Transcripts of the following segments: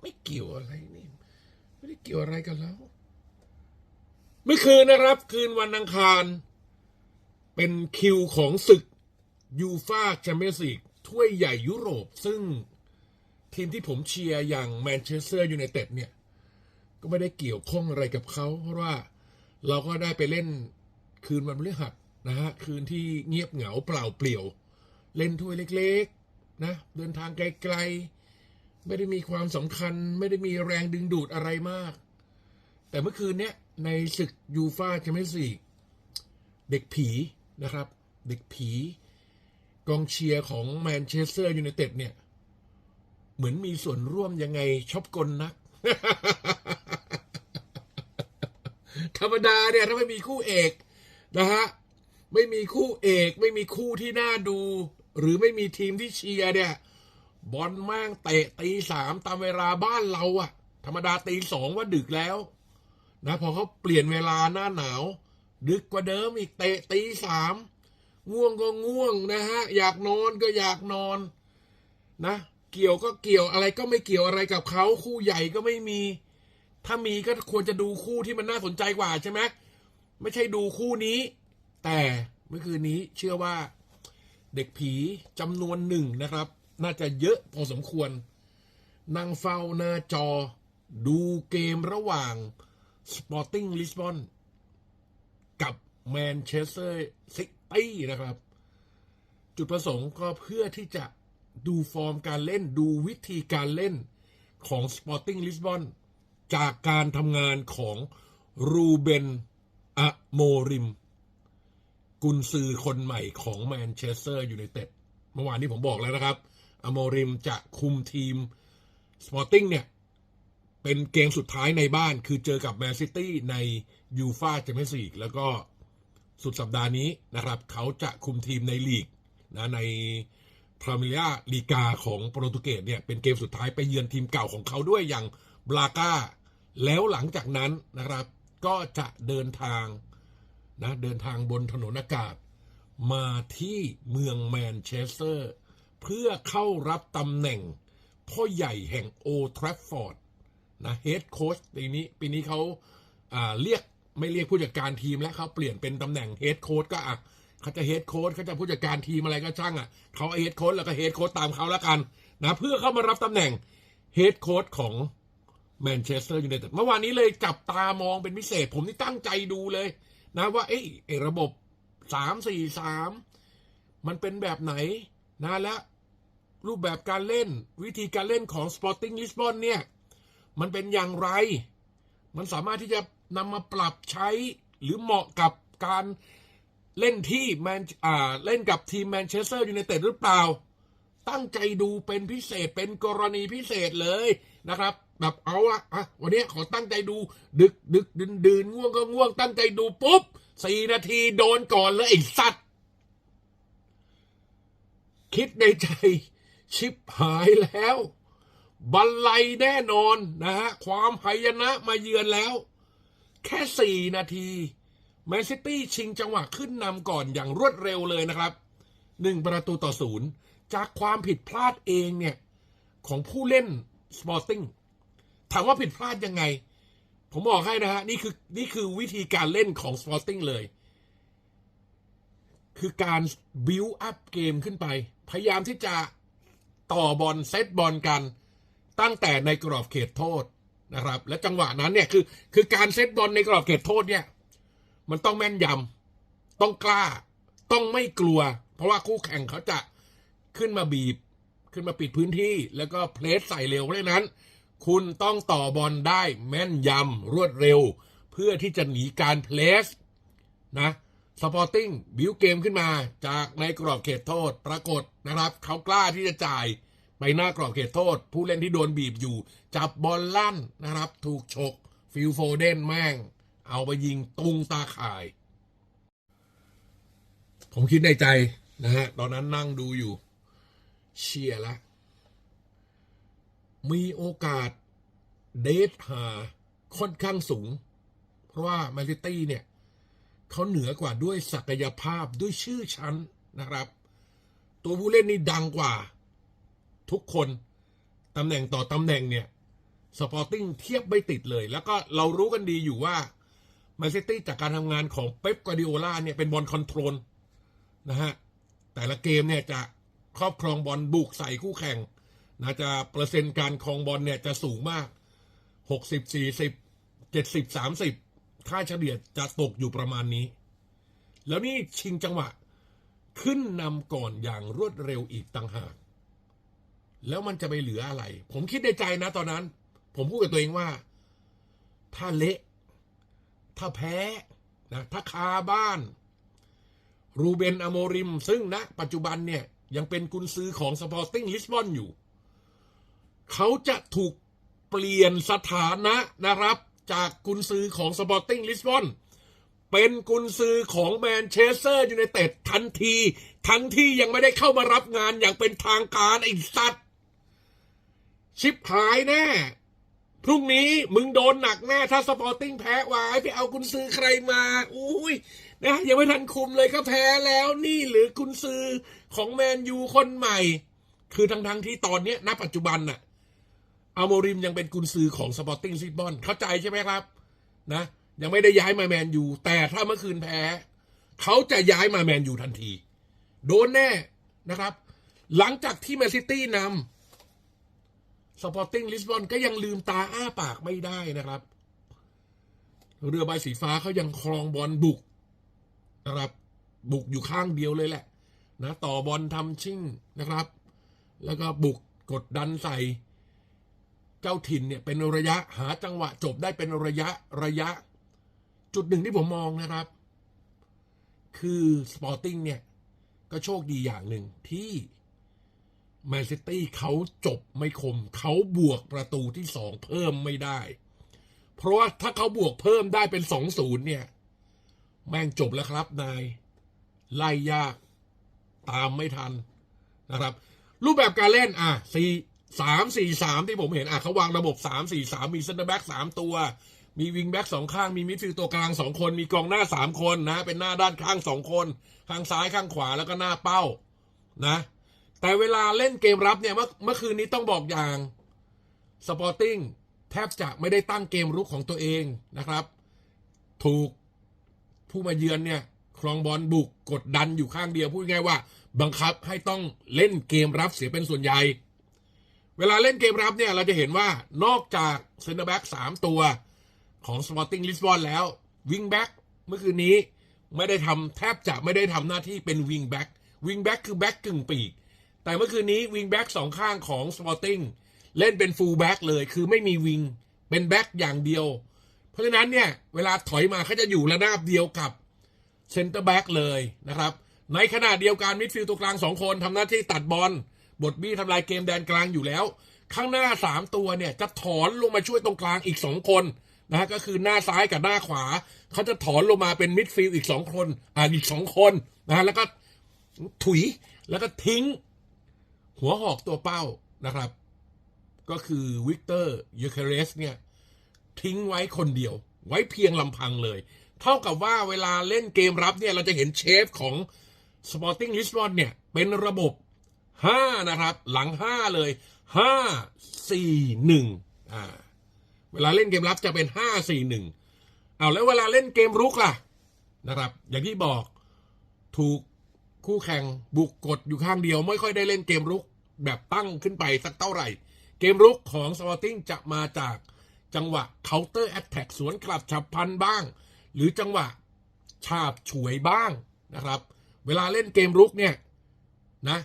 ไม่เกี่ยวอะไรนี่ ไม่ได้เกี่ยวอะไรกันแล้ว เมื่อคืนนะครับ คืนวันอังคาร เป็นคิวของศึกยูฟาแชมเปี้ยนส์ลีกถ้วยใหญ่ยุโรป ซึ่งทีมที่ผมเชียร์อย่างแมนเชสเตอร์ยูไนเต็ดเนี่ย ก็ไม่ได้เกี่ยวข้องอะไรกับเขา เพราะว่าเราก็ได้ไปเล่นคืนวันพฤหัสนะฮะ คืนที่เงียบเหงาเปล่าเปลี่ยว เล่นถ้วยเล็ก ๆ นะ เดินทางไกล ๆ ไม่ได้มีความสำคัญ ไม่ได้มีแรงดึงดูดอะไรมาก แต่เมื่อคืนเนี้ยในศึกยูฟาแชมเปี้ยนส์ลีกเด็กผีนะครับ เด็กผี กองเชียร์ของแมนเชสเตอร์ยูไนเต็ดเนี่ย เหมือนมีส่วนร่วมยังไงชอบกลนัก ธรรมดาเนี่ยถ้าไม่มีคู่เอกนะฮะไม่มีคู่เอก ไม่มีคู่ที่น่าดู หรือไม่มีทีมที่เชียร์เนี่ย บอลแม่งเตะตีสามตามเวลาบ้านเราอะธรรมดาตีสองว่าดึกแล้ว นะพอเขาเปลี่ยนเวลาหน้าหนาว ดึกกว่าเดิมอีกเตะตีสามง่วงก็ง่วงนะฮะ อยากนอนก็อยากนอน นะ เกี่ยวก็เกี่ยวอะไรก็ไม่เกี่ยวอะไรกับเขาคู่ใหญ่ก็ไม่มี ถ้ามีก็ควรจะดูคู่ที่มันน่าสนใจกว่าใช่ไหมไม่ใช่ดูคู่นี้ แต่เมื่อคืนนี้เชื่อว่า เด็กผีจำนวนหนึ่งนะครับ น่าจะเยอะพอสมควร นั่งเฝ้าหน้าจอ ดูเกมระหว่าง Sporting Lisbon กับแมนเชสเตอร์ซิตี้นะครับ จุดประสงค์ก็เพื่อที่จะดูฟอร์มการเล่นดูวิธีการเล่นของ Sporting Lisbon จากการทำงานของรูเบนอะโมริม กุนซือคนใหม่ของแมนเชสเตอร์ยูไนเต็ดเมื่อวานนี้ผมบอกแล้วนะครับ อโมริมจะคุมทีมสปอร์ติ้งเนี่ย เป็นเกมสุดท้ายในบ้านคือเจอกับแมนซิตี้ในยูฟาแชมเปี้ยนส์ลีกแล้วก็สุดสัปดาห์นี้นะครับ เขาจะคุมทีมในลีกนะในพรามิเลียลีกาของโปรตุเกสเนี่ย เป็นเกมสุดท้ายไปเยือนทีมเก่าของเขาด้วยอย่างบราก้า แล้วหลังจากนั้นนะครับ ก็จะเดินทางนะเดินทางบนถนนอากาศ มาที่เมืองแมนเชสเตอร์ เพื่อเข้ารับตำแหน่ง พ่อใหญ่แห่งโอทรัฟฟอร์ดนะเฮดโค้ชปีนี้ปีนี้เขาาเรียกไม่เรียกผู้จัดการทีมแล้วเขาเปลี่ยนเป็นตำแหน่งเฮดโค้ชก็อะเขาจะเฮดโค้ชเขาจะผู้จัดการทีมอะไรก็ช่างอะเขาเฮดโค้ชแล้วก็เฮดโค้ชตามเขาแล้วกันนะเพื่อเข้ามารับตำแหน่งเฮดโค้ชของแมนเชสเตอร์ยูไนเต็ดเมื่อวานนี้เลยจับตามองเป็นพิเศษ ผมนี่ตั้งใจดูเลยนะว่าเอ้ยไอ้ระบบสามสี่สามมันเป็นแบบไหนนะและ รูปแบบการเล่นวิธีการเล่นของ Sporting Lisbon เนี่ย มันเป็นอย่างไร มันสามารถที่จะนำมาปรับใช้หรือเหมาะกับการเล่นที่แมนอ่าเล่นกับทีมแมนเชสเตอร์ยูไนเต็ดหรือเปล่า ตั้งใจดูเป็นพิเศษเป็นกรณีพิเศษเลยนะครับแบบเอาละอะวันนี้ขอตั้งใจดู ดึกดึกดื่นดื่นง่วงก็ง่วง ตั้งใจดูปุ๊บสี่นาทีโดนก่อนเลยไอ้สัตว์ คิดในใจ ชิบหายแล้วบันไลแน่นอนนะฮะความหายนะมาเยือนแล้ว แค่สี่นาทีแมนซิตี้ชิงจังหวะขึ้นนำก่อนอย่างรวดเร็วเลยนะครับหนึ่งประตูต่อศูนย์จากความผิดพลาดเองเนี่ย ของผู้เล่นสปอร์ติ้งถามว่าผิดพลาดยังไง ผมบอกให้นะฮะ นี่คือนี่คือวิธีการเล่นของสปอร์ติ้งเลย คือการบิวอัพเกมขึ้นไป พยายามที่จะ ต่อบอลเซตบอลกัน ตั้งแต่ในกรอบเขตโทษนะครับ และจังหวะนั้นเนี่ยคือคือการเซตบอลในกรอบเขตโทษเนี่ย มันต้องแม่นยำต้องกล้า ต้องไม่กลัว เพราะว่าคู่แข่งเขาจะขึ้นมาบีบ ขึ้นมาปิดพื้นที่ แล้วก็เพลสใส่เร็วเพราะฉะนั้น คุณต้องต่อบอลได้แม่นยำรวดเร็ว เพื่อที่จะหนีการเพลสนะ สปอร์ติ้งบิวเกมขึ้นมาจากในกรอบเขตโทษ ปรากฏนะครับ เขากล้าที่จะจ่ายไปหน้ากรอบเขตโทษ ผู้เล่นที่โดนบีบอยู่ จับบอลลั่นนะครับ ถูกฉกฟิลโฟเดนแม่ง เอาไปยิงตุงตาข่าย ผมคิดในใจนะฮะ ตอนนั้นนั่งดูอยู่ เชียร์ละ มีโอกาสเดทหาค่อนข้างสูง เพราะว่าแมนซิตี้เนี่ย เขาเหนือกว่าด้วยศักยภาพด้วยชื่อชั้นนะครับ ตัวผู้เล่นนี่ดังกว่า ทุกคนตำแหน่งต่อตำแหน่งเนี่ยสปอร์ติ้งเทียบไม่ติดเลย แล้วก็เรารู้กันดีอยู่ว่าแมนเชสเตอร์จากการทำงานของเป๊ปกอร์ดิโอลาเนี่ยเป็นบอลคอนโทรลนะฮะแต่ละเกมเนี่ยจะครอบครองบอลบุกใส่คู่แข่งนะจะเปอร์เซ็นต์การครองบอลเนี่ยจะสูงมาก 60 40 70 30 ค่าเฉลี่ยจะตกอยู่ประมาณนี้ แล้วนี่ชิงจังหวะ ขึ้นนำก่อนอย่างรวดเร็วอีกต่างหาก แล้วมันจะไปเหลืออะไร ผมคิดในใจนะตอนนั้น ผมพูดกับตัวเองว่า ถ้าเละ ถ้าแพ้นะถ้าคาบ้าน รูเบนอโมริม ซึ่งณปัจจุบันเนี่ยยังเป็นกุนซือของสปอร์ติ้งลิสบอนอยู่ เขาจะถูกเปลี่ยนสถานะนะครับ จากกุนซือของสปอร์ติ้งลิสบอนเป็นกุนซือของแมนเชสเตอร์ยูไนเต็ดทันที ทั้งที่ยังไม่ได้เข้ามารับงานอย่างเป็นทางการไอ้สัตว์ ชิบหายแน่ พรุ่งนี้มึงโดนหนักแน่ถ้าสปอร์ติ้งแพ้วายไปเอากุนซือใครมาอุ้ยนะยังไม่ทันคุมเลยก็แพ้แล้วนี่หรือกุนซือของแมนยูคนใหม่ คือทั้งทั้งๆที่ตอนเนี้ยณปัจจุบันน่ะ อาโมริมยังเป็นกุนซือของสปอร์ติ้งซิบอนเข้าใจใช่ไหมครับ นะ ยังไม่ได้ย้ายมาแมนยูแต่ถ้าเมื่อคืนแพ้ เขาจะย้ายมาแมนยูทันที โดนแน่นะครับ หลังจากที่แมนซิตี้นำสปอร์ติ้งลิสบอนก็ยังลืมตาอ้าปากไม่ได้นะครับ เรือใบสีฟ้าเขายังครองบอลบุกนะครับ บุกอยู่ข้างเดียวเลยแหละนะต่อบอลทำชิ่งนะครับ แล้วก็บุกกดดันใส่ เจ้าถิ่นเนี่ยเป็นระยะหาจังหวะจบได้เป็นระยะระยะ จุดหนึ่งที่ผมมองนะครับ คือสปอร์ติ้งเนี่ย ก็โชคดีอย่างหนึ่งที่แมนซิตี้เขาจบไม่คม เขาบวกประตูที่สองเพิ่มไม่ได้ เพราะว่าถ้าเขาบวกเพิ่มได้เป็นสองศูนย์เนี่ย แม่งจบแล้วครับนาย ไล่ยาก ตามไม่ทันนะครับ รูปแบบการเล่นอะสี่ สามสี่สามที่ผมเห็นอะเขาวางระบบสามสี่สามมีเซนเตอร์แบ็กสามตัว มีวิงแบ็กสองข้าง มีมิดฟิลด์ตัวกลางสองคน มีกองหน้าสามคนนะ เป็นหน้าด้านข้างสองคน ข้างซ้ายข้างขวาแล้วก็หน้าเป้านะ แต่เวลาเล่นเกมรับเนี่ยเมื่อเมื่อคืนนี้ต้องบอกอย่างสปอร์ติ้งแทบจะไม่ได้ตั้งเกมรุกของตัวเองนะครับ ถูกผู้มาเยือนเนี่ยครองบอลบุกกดดันอยู่ข้างเดียวพูดง่ายว่า บังคับให้ต้องเล่นเกมรับเสียเป็นส่วนใหญ่ เวลาเล่นเกมรับเนี่ยเราจะเห็นว่านอกจากเซนเตอร์แบ็กสามตัวของ Sporting Lisbon แล้ววิงแบ็กเมื่อคืนนี้ไม่ได้ทำแทบจะไม่ได้ทำหน้าที่เป็นวิงแบ็กวิงแบ็กคือแบ็กกึ่งปีก แต่เมื่อคืนนี้วิงแบ็กสองข้างของ Sporting เล่นเป็นฟูลแบ็กเลย คือไม่มีวิงเป็นแบ็กอย่างเดียว เพราะฉะนั้นเนี่ย เวลาถอยมาเขาจะอยู่ระนาบเดียวกับเซนเตอร์แบ็กเลยนะครับ ในขณะเดียวกันมิดฟิลด์ตัวกลางสองคนทำหน้าที่ตัดบอล บทบี้ทำลายเกมแดนกลางอยู่แล้ว ข้างหน้าสามตัวเนี่ยจะถอนลงมาช่วยตรงกลางอีกสองคนนะฮะก็คือหน้าซ้ายกับหน้าขวา เขาจะถอนลงมาเป็นมิดฟิลด์อีกสองคนอ่าอีกสองคนนะฮะแล้วก็ถุยแล้วก็ทิ้ง หัวหอกตัวเป้านะครับ ก็คือวิกเตอร์ยูเคเรสเนี่ยทิ้งไว้คนเดียว ไว้เพียงลำพังเลย เท่ากับว่าเวลาเล่นเกมรับเนี่ยเราจะเห็นเชฟของ Sporting Lisbon เนี่ย เป็นระบบ 5นะครับ หลัง5เลย5 4 1อ่าเวลาเล่นเกมรับจะเป็น5 4 1เอาแล้วเวลาเล่นเกมรุกล่ะนะครับ อย่างที่บอกถูกคู่แข่งบุกกดอยู่ข้างเดียว ไม่ค่อยได้เล่นเกมรุกแบบตั้งขึ้นไปสักเท่าไหร่ เกมรุกของ Sporting จะมาจากจังหวะ counter attack สวนกลับฉับพลันบ้าง หรือจังหวะฉาบฉวยบ้างนะครับ เวลาเล่นเกมรุกเนี่ยนะ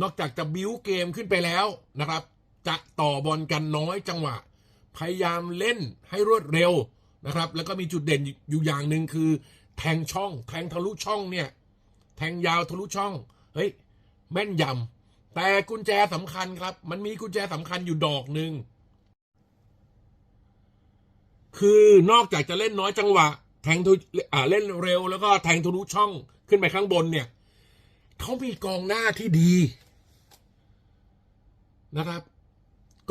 นอกจากจะบิ้วเกมขึ้นไปแล้วนะครับ จะต่อบอลกันน้อยจังหวะ พยายามเล่นให้รวดเร็วนะครับ แล้วก็มีจุดเด่นอยู่อย่างหนึ่งคือ แทงช่อง แทงทะลุช่องเนี่ย แทงยาวทะลุช่อง เฮ้ย แม่นยำแต่กุญแจสำคัญครับ มันมีกุญแจสำคัญอยู่ดอกหนึ่งคือนอกจากจะเล่นน้อยจังหวะ แทงทุอ่าเล่นเร็วแล้วก็แทงทะลุช่องขึ้นไปข้างบนเนี่ยเขามีกองหน้าที่ดี นะครับ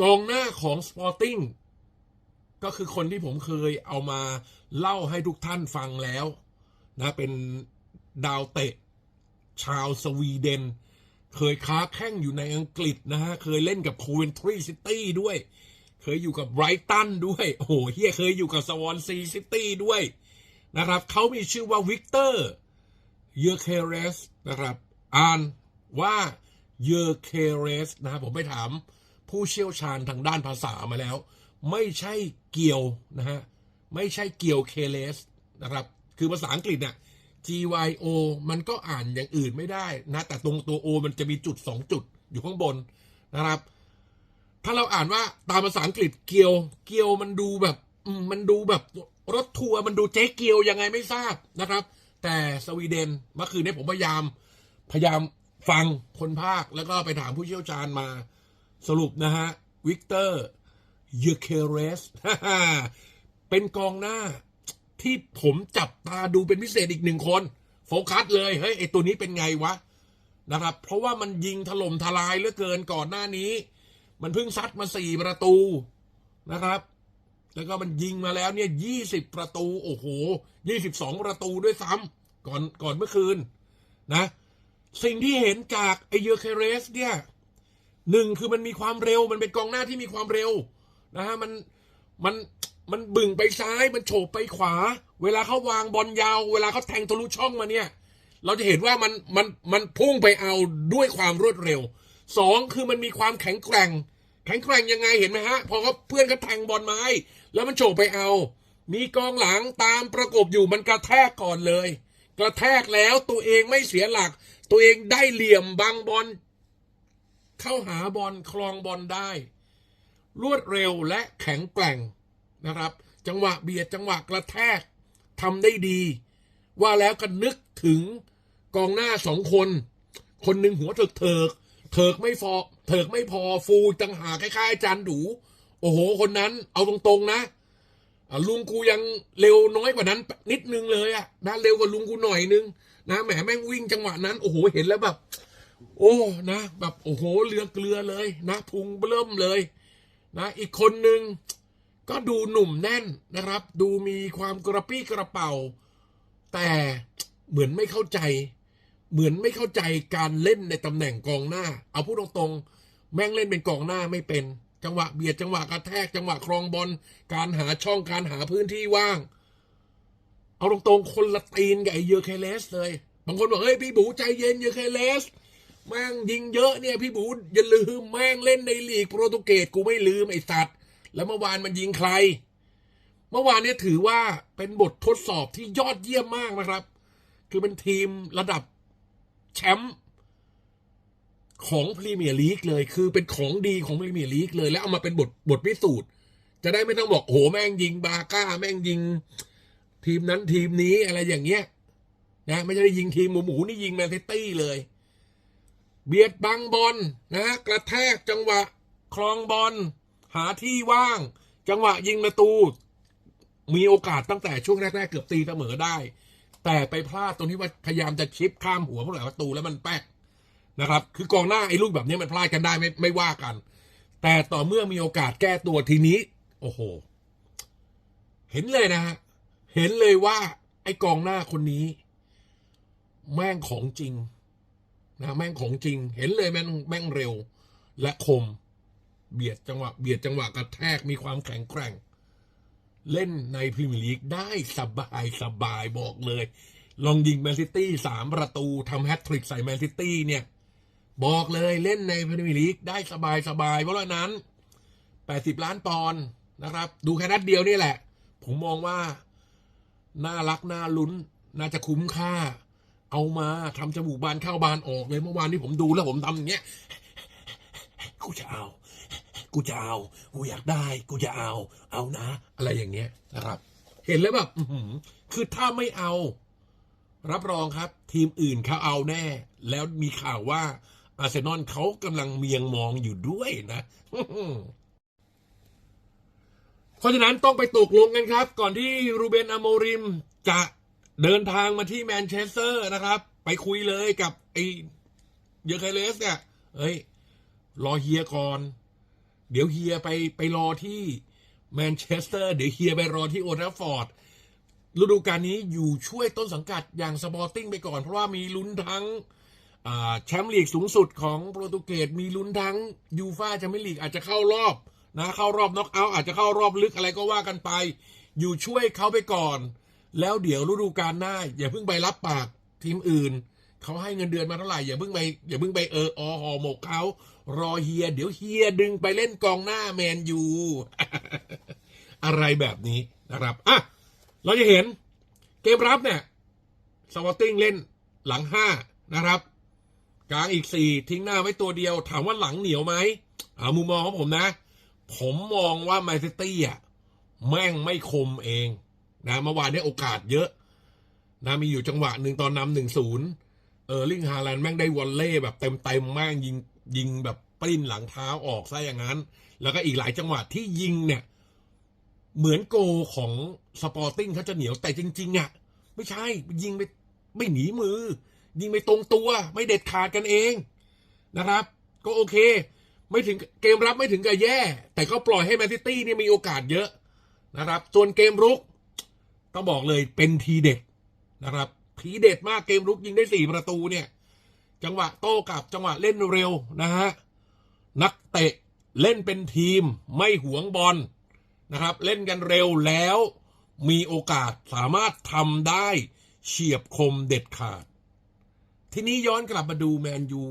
กองหน้าของ Sporting ก็คือคนที่ผมเคยเอามาเล่าให้ทุกท่านฟังแล้วนะเป็นดาวเตะ ชาวสวีเดน เคยค้าแข่งอยู่ในอังกฤษนะฮะ เคยเล่นกับโคเวนทรีซิตี้ด้วย เคยอยู่กับไบรตันด้วย โอ้โหเฮียเคยอยู่กับสวอนซีซิตี้ด้วยนะครับ เขามีชื่อว่าวิกเตอร์เยอเคเรสนะครับ อ่านว่า เยอเคเรสนะครับผมไปถามผู้เชี่ยวชาญทางด้านภาษามาแล้ว ไม่ใช่เกียวนะฮะไม่ใช่เกียวเคเลสนะครับ คือภาษาอังกฤษเนี่ย GYO มันก็อ่านอย่างอื่นไม่ได้นะ แต่ตรงตัว O มันจะมีจุดสองจุดอยู่ข้างบนนะครับ ถ้าเราอ่านว่าตามภาษาอังกฤษเกียว เกียวมันดูแบบมันดูแบบรถทัวร์มันดูเจ๊เกียวยังไงไม่ทราบนะครับ แต่สวีเดนเมื่อคืนนี้ผมพยายามพยายาม ฟังคนภาคแล้วก็ไปถามผู้เชี่ยวชาญมาสรุปนะฮะ วิกเตอร์ยูเคเรส เป็นกองหน้าที่ผมจับตาดูเป็นพิเศษอีกหนึ่งคน โฟกัสเลยเฮ้ยไอตัวนี้เป็นไงวะนะครับ เพราะว่ามันยิงถล่มทลายเหลือเกินก่อนหน้านี้ มันเพิ่งซัดมาสี่ประตูนะครับ แล้วก็มันยิงมาแล้วเนี่ยยี่สิบประตู โอ้โหยี่สิบสองประตูด้วยซ้ำก่อนก่อนเมื่อคืนนะ สิ่งที่เห็นจากไอเยอร์เคเรสเนี่ยหนึ่งคือมันมีความเร็ว มันเป็นกองหน้าที่มีความเร็วนะฮะมันมันมันบึ่งไปซ้ายมันโฉบไปขวา เวลาเขาวางบอลยาว เวลาเขาแทงทะลุช่องมาเนี่ย เราจะเห็นว่ามันมันมันพุ่งไปเอาด้วยความรวดเร็วสองคือมันมีความแข็งแกร่ง แข็งแกร่งยังไงเห็นไหมฮะ พอเขาเพื่อนเขาแทงบอลมาให้แล้วมันโฉบไปเอา มีกองหลังตามประกบอยู่มันกระแทกก่อนเลย กระแทกแล้วตัวเองไม่เสียหลัก ตัวเองได้เหลี่ยมบังบอลเข้าหาบอลคลองบอลได้ รวดเร็วและแข็งแกร่งนะครับ จังหวะเบียดจังหวะกระแทกทำได้ดี ว่าแล้วก็นึกถึงกองหน้าสองคน คนหนึ่งหัวเถิกเถิกเถิกไม่พอเถิกไม่พอฟูจังหาคล้ายๆจารย์ดูโอ้โห คนนั้นเอาตรงๆนะลุงกูยังเร็วน้อยกว่านั้น นิดนึงเลยอะนะเร็วกว่าลุงกูหน่อยนึง นะแหมแม่งวิ่งจังหวะนั้นโอ้โหเห็นแล้วแบบ โอ้นะแบบโอ้โหเรือเกลือเลยนะพุงเบิ่มเลย นะอีกคนหนึ่งก็ดูหนุ่มแน่นนะครับ ดูมีความกระปี้กระเป๋า แต่เหมือนไม่เข้าใจ เหมือนไม่เข้าใจการเล่นในตำแหน่งกองหน้า เอาพูดตรงๆ แม่งเล่นเป็นกองหน้าไม่เป็น จังหวะเบียดจังหวะกระแทกจังหวะครองบอลการหาช่องการหาพื้นที่ว่าง เอาตรงๆ คนละตีนกับไอ้เยอเคเลสเลย บางคนบอกเฮ้ยพี่บูใจเย็นเยอเคเลสแม่งยิงเยอะเนี่ยพี่บูอย่าลืมแม่งเล่นในลีกโปรตุเกสกูไม่ลืมไอ้สัตว์ แล้วเมื่อวานมันยิงใคร เมื่อวานเนี่ยถือว่าเป็นบททดสอบที่ยอดเยี่ยมมากนะครับ คือเป็นทีมระดับแชมป์ของพรีเมียร์ลีกเลยคือเป็นของดีของพรีเมียร์ลีกเลยแล้วเอามาเป็นบทบทพิสูจน์ จะได้ไม่ต้องบอกโอ้โหแม่งยิงบาก้า แม่งยิง ทีมนั้นทีมนี้อะไรอย่างเงี้ยนะไม่ใช่ได้ยิงทีมหมูหมูนี่ยิงแมนซิตี้เลย เบียดบังบอลนะ กระแทกจังหวะครองบอลหาที่ว่าง จังหวะยิงประตู มีโอกาสตั้งแต่ช่วงแรกๆเกือบตีเสมอได้ แต่ไปพลาดตรงที่ว่าพยายามจะชิปข้ามหัวผู้หลักประตูแล้วมันแป๊กนะครับ คือกองหน้าไอ้ลูกแบบนี้มันพลาดกันได้ไม่ไม่ว่ากัน แต่ต่อเมื่อมีโอกาสแก้ตัวทีนี้ โอ้โห เห็นเลยนะฮะ เห็นเลยว่า ไอ้กองหน้าคนนี้ แม่งของจริง นะแม่งของจริง เห็นเลยแม่งแม่งเร็ว และคม เบียดจังหวะเบียดจังหวะกระแทกมีความแข็งแกร่ง เล่นในพรีเมียร์ลีกได้สบายสบายบอกเลย ลองยิงแมนซิตี้สามประตูทำแฮตทริกใส่แมนซิตี้เนี่ย บอกเลยเล่นในพรีเมียร์ลีกได้สบายสบายเพราะฉะนั้น 80 ล้านปอนด์นะครับ ดูแค่นัดเดียวนี่แหละ ผมมองว่า น่ารักน่าลุ้น น่าจะคุ้มค่า เอามาทำจมูกบานเข้าบานออกเลยเมื่อวานนี้ผมดูแล้วผมทำอย่างเงี้ยกูจะเอา กูจะเอา กูอยากได้ กูจะเอา เอานะ อะไรอย่างเงี้ยนะครับ เห็นแล้วแบบคือถ้าไม่เอา รับรองครับ ทีมอื่นเขาเอาแน่ แล้วมีข่าวว่าอาร์เซนอลเขากำลังเมียงมองอยู่ด้วยนะ เพราะฉะนั้นต้องไปตกลงกันครับ ก่อนที่รูเบนอโมริมจะเดินทางมาที่แมนเชสเตอร์นะครับ ไปคุยเลยกับไอเยอร์เคเลสเนี่ยเฮ้ย รอเฮียก่อน เดี๋ยวเฮียไปไปรอที่แมนเชสเตอร์ เดี๋ยวเฮียไปรอที่โอทราฟฟอร์ดฤดูกาลนี้อยู่ช่วยต้นสังกัดอย่างสปอร์ติ้งไปก่อน เพราะว่ามีลุ้นทั้งแชมป์ลีกสูงสุดของโปรตุเกสมีลุ้นทั้งยูฟาแชมเปี้ยนลีกอาจจะเข้ารอบ นะเข้ารอบน็อกเอาท์อาจจะเข้ารอบลึกอะไรก็ว่ากันไป อยู่ช่วยเขาไปก่อน แล้วเดี๋ยวฤดูกาลหน้า อย่าเพิ่งไปรับปากทีมอื่นเขาให้เงินเดือนมาเท่าไหร่อย่าเพิ่งไปอย่าเพิ่งไปเอออหอหมกเขารอเฮีย เดี๋ยวเฮียดึงไปเล่นกองหน้าแมนยูอะไรแบบนี้นะครับอะเราจะเห็นเกมรับเนี่ยสวอตติ้งเล่นหลังห้านะครับ กลางอีกสี่ทิ้งหน้าไว้ตัวเดียว ถามว่าหลังเหนียวไหมเอามุมมองของผมนะ ผมมองว่าแมนซิตี้อะแม่งไม่คมเองนะเมื่อวานเนี้โอกาสเยอะนะมีอยู่จังหวะหนึ่งตอนนำหนึ่งศูนย์เออร์ลิงฮาแลนด์แม่งได้วอลเล่แบบเต็มเต็มแม่งยิงยิงแบบปริ้นหลังเท้าออกซะอย่างนั้น แล้วก็อีกหลายจังหวะที่ยิงเนี่ย เหมือนโกของสปอร์ติ้งเขาจะเหนียวแต่จริง ๆอะไม่ใช่ยิงไปไม่หนีมือ ยิงไปตรงตัว ไม่เด็ดขาดกันเองนะครับ ก็โอเค ไม่ถึงเกมรับไม่ถึงกับแย่ แต่ก็ปล่อยให้แมนซิตี้เนี่ยมีโอกาสเยอะนะครับ ส่วนเกมรุก ต้องบอกเลยเป็นทีเด็ดนะครับ ทีเด็ดมากเกมรุกยิงได้สี่ประตูเนี่ย จังหวะโต้กลับจังหวะเล่นเร็วนะฮะนักเตะเล่นเป็นทีมไม่หวงบอลนะครับ เล่นกันเร็วแล้วมีโอกาสสามารถทำได้เฉียบคมเด็ดขาด ทีนี้ย้อนกลับมาดูแมนยู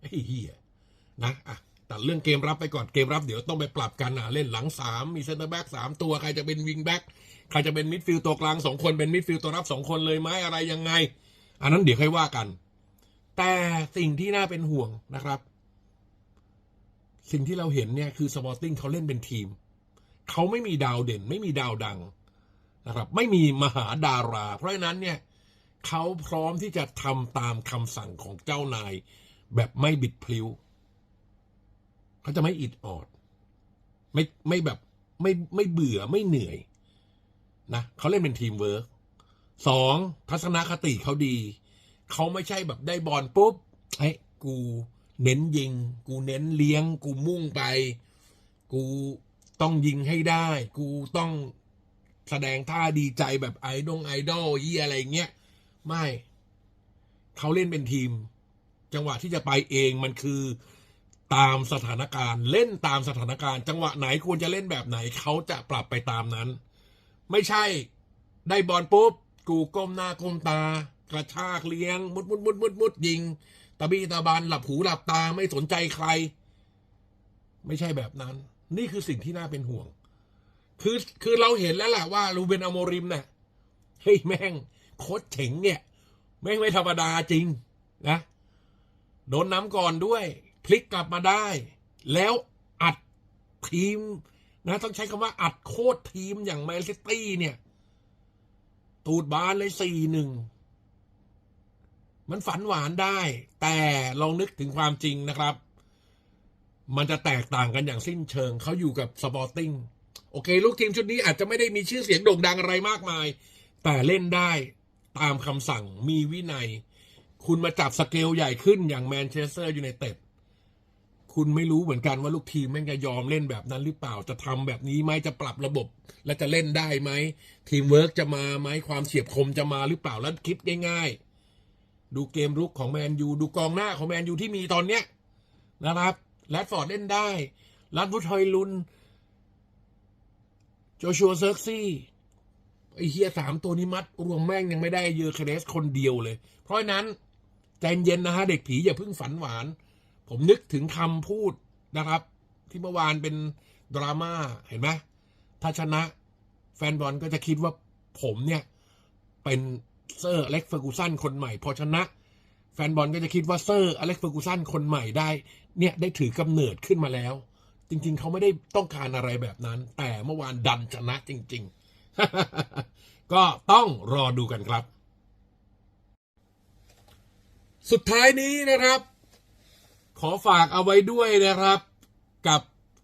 ไอ้เหี้ยนะอะตัดเรื่องเกมรับไปก่อนเกมรับเดี๋ยวต้องไปปรับกันอะเล่นหลังสามมีเซนเตอร์แบ็กสามตัวใครจะเป็นวิงแบ็กใครจะเป็นมิดฟิลด์ตัวกลางสองคนเป็นมิดฟิลด์ตัวรับสองคนเลยไหมอะไรยังไง อันนั้นเดี๋ยวค่อยว่ากัน แต่สิ่งที่น่าเป็นห่วงนะครับ สิ่งที่เราเห็นเนี่ยคือสปอร์ติ้งเขาเล่นเป็นทีม เขาไม่มีดาวเด่น ไม่มีดาวดังนะครับ ไม่มีมหาดารา เพราะฉะนั้นเนี่ยเขาพร้อมที่จะทำตามคำสั่งของเจ้านาย แบบไม่บิดพลิ้วเขาจะไม่อิดออด ไม่ไม่แบบไม่ไม่เบื่อไม่เหนื่อย นะเขาเล่นเป็นทีมเวิร์กสองทัศนคติเขาดี เขาไม่ใช่แบบได้บอลปุ๊บเฮ้ยกูเน้นยิง กูเน้นเลี้ยง กูมุ่งไป กูต้องยิงให้ได้ กูต้องแสดงท่าดีใจแบบไอดองไอดอลยี่อะไรเงี้ย ไม่ เขาเล่นเป็นทีม จังหวะที่จะไปเองมันคือตามสถานการณ์ เล่นตามสถานการณ์ จังหวะไหนควรจะเล่นแบบไหนเขาจะปรับไปตามนั้น ไม่ใช่ได้บอลปุ๊บกูก้มหน้าก้มตา กระชากเลี้ยง มุดมุดมุดมุดมุดยิงตะบี้ตะบานหลับหูหลับตาไม่สนใจใคร ไม่ใช่แบบนั้น นี่คือสิ่งที่น่าเป็นห่วง คือคือเราเห็นแล้วแหละว่ารูเบนอโมริมเนี่ยเฮ้ยแม่งโคตรเจ๋งเนี่ย แม่งไม่ธรรมดาจริงนะ โดนน้ำก่อนด้วย พลิกกลับมาได้ แล้วอัดทีมนะต้องใช้คำว่าอัดโคตรทีมอย่างแมนซิตี้เนี่ย ตูดบานเลยสี่หนึ่ง มันฝันหวานได้ แต่ลองนึกถึงความจริงนะครับ มันจะแตกต่างกันอย่างสิ้นเชิง เขาอยู่กับสปอร์ติ้งโอเค ลูกทีมชุดนี้อาจจะไม่ได้มีชื่อเสียงโด่งดังอะไรมากมาย แต่เล่นได้ตามคำสั่งมีวินัย คุณมาจับสเกลใหญ่ขึ้นอย่างแมนเชสเตอร์ยูไนเต็ดคุณไม่รู้เหมือนกันว่าลูกทีมแม่งจะยอมเล่นแบบนั้นหรือเปล่าจะทำแบบนี้ไหมจะปรับระบบ และจะเล่นได้ไหมทีมเวิร์กจะมาไหมความเฉียบคมจะมาหรือเปล่าแล้วคิดง่ายๆ ดูเกมรุกของแมนยูดูกองหน้าของแมนยูที่มีตอนเนี้ยนะครับแรดฟอร์ดเล่นได้ลันพุทฮอยลุนโจชัวเซิร์กซี่ไอเฮียสามตัวนี้มัดรวมแม่งยังไม่ได้เยอเคเรสคนเดียวเลย เพราะนั้น ใจเย็นนะฮะเด็กผีอย่าเพิ่งฝันหวาน ผมนึกถึงคำพูดนะครับ ที่เมื่อวานเป็นดราม่าเห็นไหมถ้าชนะ แฟนบอลก็จะคิดว่าผมเนี่ย เป็นเซอร์อเล็กเฟอร์กูสันคนใหม่พอชนะ แฟนบอลก็จะคิดว่าเซอร์อเล็กเฟอร์กูสันคนใหม่ได้ เนี่ยได้ถือกำเนิดขึ้นมาแล้ว จริง ๆ เขาไม่ได้ต้องการอะไรแบบนั้น แต่เมื่อวานดันชนะจริง ๆ ก็ต้องรอดูกันครับ สุดท้ายนี้นะครับ ขอฝากเอาไว้ด้วยนะครับ กับ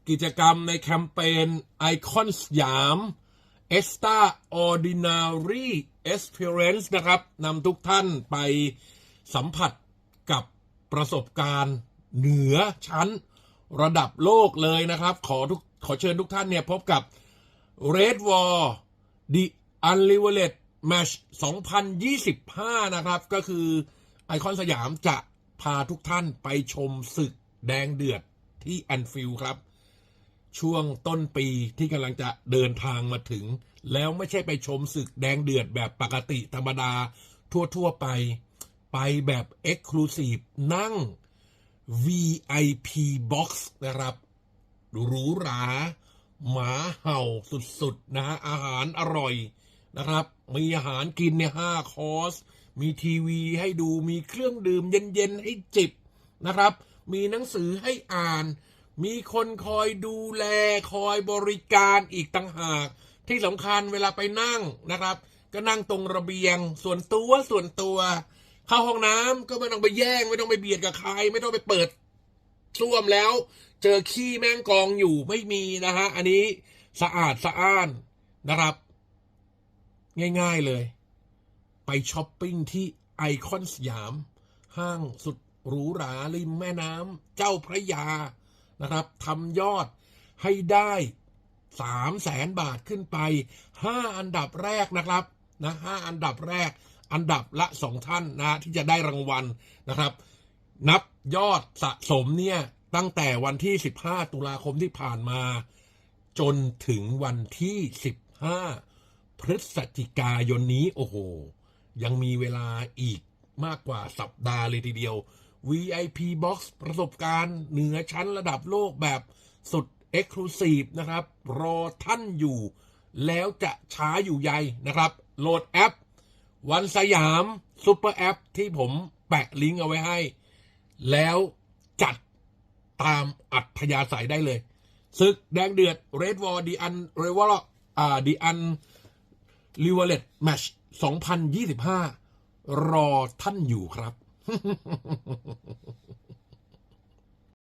กิจกรรมในแคมเปญไอคอนสยาม Extraordinary Experience นะครับนำทุกท่านไปสัมผัสกับประสบการณ์เหนือชั้นระดับโลกเลยนะครับ ขอทุกขอเชิญทุกท่านเนี่ยพบกับ Red War The Unlimited แมช2025 นะครับ ก็คือ ไอคอนสยามจะพาทุกท่านไปชมศึกแดงเดือดที่แอนฟิลด์ครับ ช่วงต้นปีที่กำลังจะเดินทางมาถึง แล้วไม่ใช่ไปชมศึกแดงเดือดแบบปกติธรรมดา ทั่ว ๆ ไป ไปแบบ Exclusive นั่ง VIP Box นะครับหรูหรา หมาเห่าสุด ๆ นะฮะอาหารอร่อยนะครับ มีอาหารกินเนี่ยห้าคอร์ส มีทีวีให้ดูมีเครื่องดื่มเย็น ๆ ให้จิบนะครับ มีหนังสือให้อ่าน มีคนคอยดูแลคอยบริการอีกต่างหาก ที่สำคัญเวลาไปนั่งนะครับ ก็นั่งตรงระเบียง ส่วนตัวส่วนตัว เข้าห้องน้ำก็ไม่ต้องไปแย่งไม่ต้องไปเบียดกับใคร ไม่ต้องไปเปิดส้วมแล้ว เจอขี้แม่งกองอยู่ไม่มีนะฮะอันนี้สะอาดสะอ้านนะครับ ง่าย ๆเลย ไปช้อปปิ้งที่ไอคอนสยาม ห้างสุดหรูหราริมแม่น้ำเจ้าพระยานะครับทำยอดให้ได้สามแสนบาทขึ้นไปห้าอันดับแรกนะครับนะห้าอันดับแรก อันดับละสองท่านนะที่จะได้รางวัลนะครับ นับยอดสะสมเนี่ยตั้งแต่วันที่ 15 ตุลาคมที่ผ่านมา จนถึงวันที่ 15 พฤศจิกายนนี้ โอ้โห ยังมีเวลาอีกมากกว่าสัปดาห์เลยทีเดียว VIP Box ประสบการณ์เหนือชั้นระดับโลกแบบสุด Exclusive นะครับ รอท่านอยู่ แล้วจะช้าอยู่ใยนะครับ โหลดแอป วันสยามซุปเปอร์แอปที่ผมแปะลิงก์เอาไว้ให้ แล้วจัดตามอัธยาศัยได้เลยศึกแดงเดือดเรดวอร์ดีอันเรวอลอ่าดีอันลิเวเลตแมช 2025 รอท่านอยู่ครับ